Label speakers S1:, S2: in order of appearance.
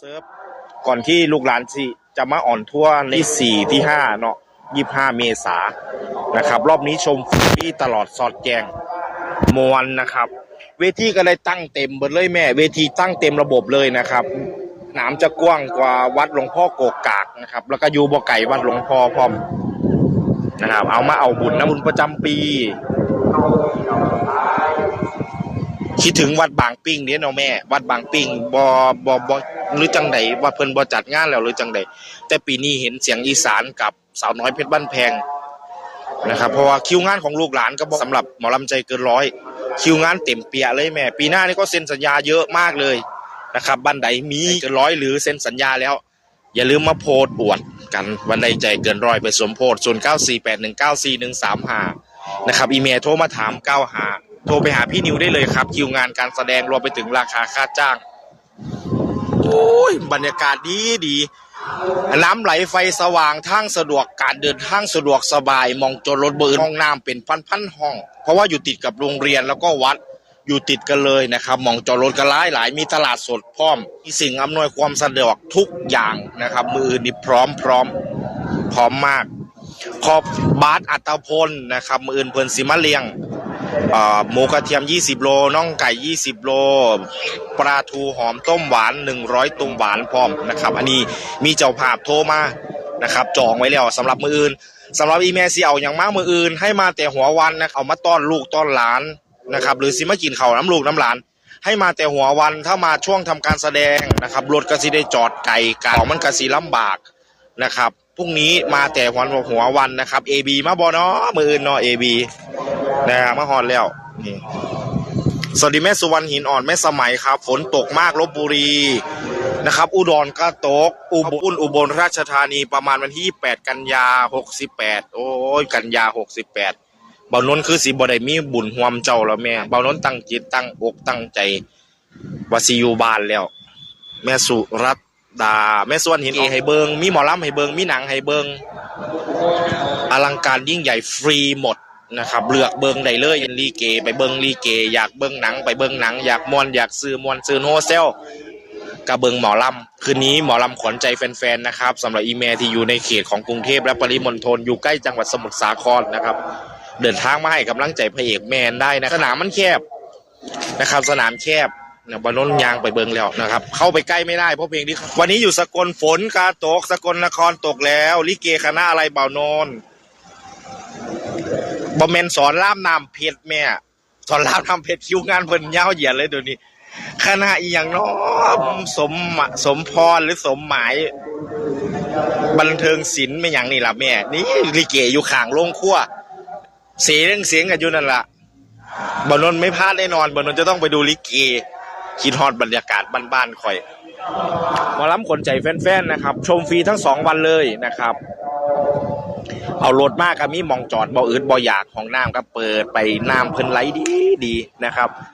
S1: เซิร์ฟก่อนที่ลูกหลานสิจะมาอ่อนทั่วในที่สี่ที่ห้าเนาะยี่ห้าเมษานะครับ รอบนี้ชมฟรีตลอดสอดแจงมวนนะครับ เวทีก็เลยตั้งเต็มเบิดเลยแม่ เวทีตั้งเต็มระบบเลยนะครับหนามจะกว้างกว่าวัดหลวงพ่อโกกากนะครับ แล้วก็อยู่บ่ไก่วัดหลวงพ่อพร้อมนะครับ เอามาเอาบุญนะบุญประจำปี คิดถึงวัดบางปิ้งเนี่ยเนาะแม่ วัดบางปิ้งบอบอบอ หรือจังใดว่าเพิ่นบ่จัดงานแล้วหรือจังใดแต่ปีนี้เห็นเสียงอีสานกับสาวน้อยเพชรบ้านแพงนะครับเพราะว่าคิวงานของลูกหลานก็บ่สำหรับหมอลำใจเกินร้อย คิวงานเต็มเปียเลยแม่ ปีหน้านี่ก็เซ็นสัญญาเยอะมากเลยนะครับบ้านใดมีเกินร้อยหรือเซ็นสัญญาแล้ว อย่าลืมมาโพสต์อวดกันวันใดใจเกินร้อยไปสมโพธศูนย์เก้าสี่แปดหนึ่งเก้าสี่หนึ่งสามห้านะครับอีเมลโทรมาถามเก้าหาโทรไปหาพี่นิวได้เลยครับ คิวงานการแสดงรวมไปถึงราคาค่าจ้าง อ้ยบรรยากาศดีดีน้ำไหลไฟสว่างทางสะดวกการเดินทางสะดวกสบาย มองจนรถเบิร์ห้องน้ำเป็นพันพันๆห้อง เพราะว่าอยู่ติดกับโรงเรียนแล้วก็วัดอยู่ติดกันเลยนะครับ มองจอดรถก็หลายหลายมีตลาดสดพร้อม มีสิ่งอำนวยความสะดวกทุกอย่างนะครับ มืออื่นนี่พร้อมพร้อมพร้อมมาก ขอบบาสอัตพลนะครับ มืออื่นเพิ่นสิมาเลียง หมูกระเทียม 20 โลน่องไก่ 20 โล ปลาทูหอมต้มหวาน 100 ตุงหวานพร้อมนะครับ อันนี้มีเจ้าภาพโทรมานะครับ จองไว้แล้วสำหรับมืออื่นสำหรับอีเมซีเอาอย่างมากมืออื่น ให้มาแต่หัววันนะเอามาต้อนลูกต้อนหลานนะครับหรือสิมากินเขาน้ำลูกน้ำหลาน ให้มาแต่หัววันถ้ามาช่วงทำการแสดงนะครับรถก็สิได้จอดไกลกันของมันก็สิลำบากนะครับ พรุ่งนี้มาแต่หัวหัววันนะครับ AB มาบอเนาะมืออื่นเนาะ AB นะครับมาฮอนแล้วนี่สวัสดีแม่สุวรรณหินอ่อนแม่สมัยครับ ฝนตกมากลบบุรีนะครับ อุดรก็ตก อุบลอุบลราชธานีประมาณวันที่ 8 กันยา 68 โอ้ย กันยา 68เบานนท์คือสีบดมีบุญหวมเจ้าแล้วแม่เบานนท์ตั้งจิตตั้งอกตั้งใจวาสิยูบานแล้ว แม่สุรัต ดาแม่ส่วนหินเอให้เบิงมีหมอลำให้เบิงมีหนังให้เบิงอลังการยิ่งใหญ่ฟรีหมดนะครับเลือกเบิงได้เลยยันลีเก ไปเบิงลีเก อยากเบิงหนัง ไปเบิงหนัง อยากมวนอยากซื้อมวนซื้อโนเซลกับเบิงหมอลำคืนนี้หมอลำขวัญใจแฟนๆนะครับสำหรับอีเมลที่อยู่ในเขตของกรุงเทพและปริมณฑลอยู่ใกล้จังหวัดสมุทรสาครนะครับ เดินทางมาให้กำลังใจพระเอกแมนได้นะสนามมันแคบนะครับ สนามแคบ เนี่ยบอลนนยางไปเบิงแล้วนะครับ เข้าไปใกล้ไม่ได้เพราะเพลงที่วันนี้อยู่สกลฝนกาตก สกลนครตกแล้ว ลิเกคณะอะไรเบานนบอมเมนสอนล่ามนามเพชรแม่สอนล่ามนามเพชรคิวงานเพิ่นยาวเหยียดเลยเดี๋ยวนี้คณะอีหยังนาะสมสมพรหรือสมหมาย บันเทิงศิลป์ไม่หยังนี่ล่ะแม่ นี่ลิเกอยู่ข้างโรงครัวเสียงเสียงกันอยู่นั่นล่ะบอนนท์ไม่พลาดแน่นอนบอนนท์จะต้องไปดูลิเก คิดฮอดบรรยากาศบ้านๆคอยหมอล้ำขนใจแฟนๆนะครับ ชมฟรีทั้งสองวันเลยนะครับ เอารถมากก็มีมองจอดบ่อืดบ่อยากของน้ำก็เปิดไปน้ำเพิ่นไหลดีดีนะครับ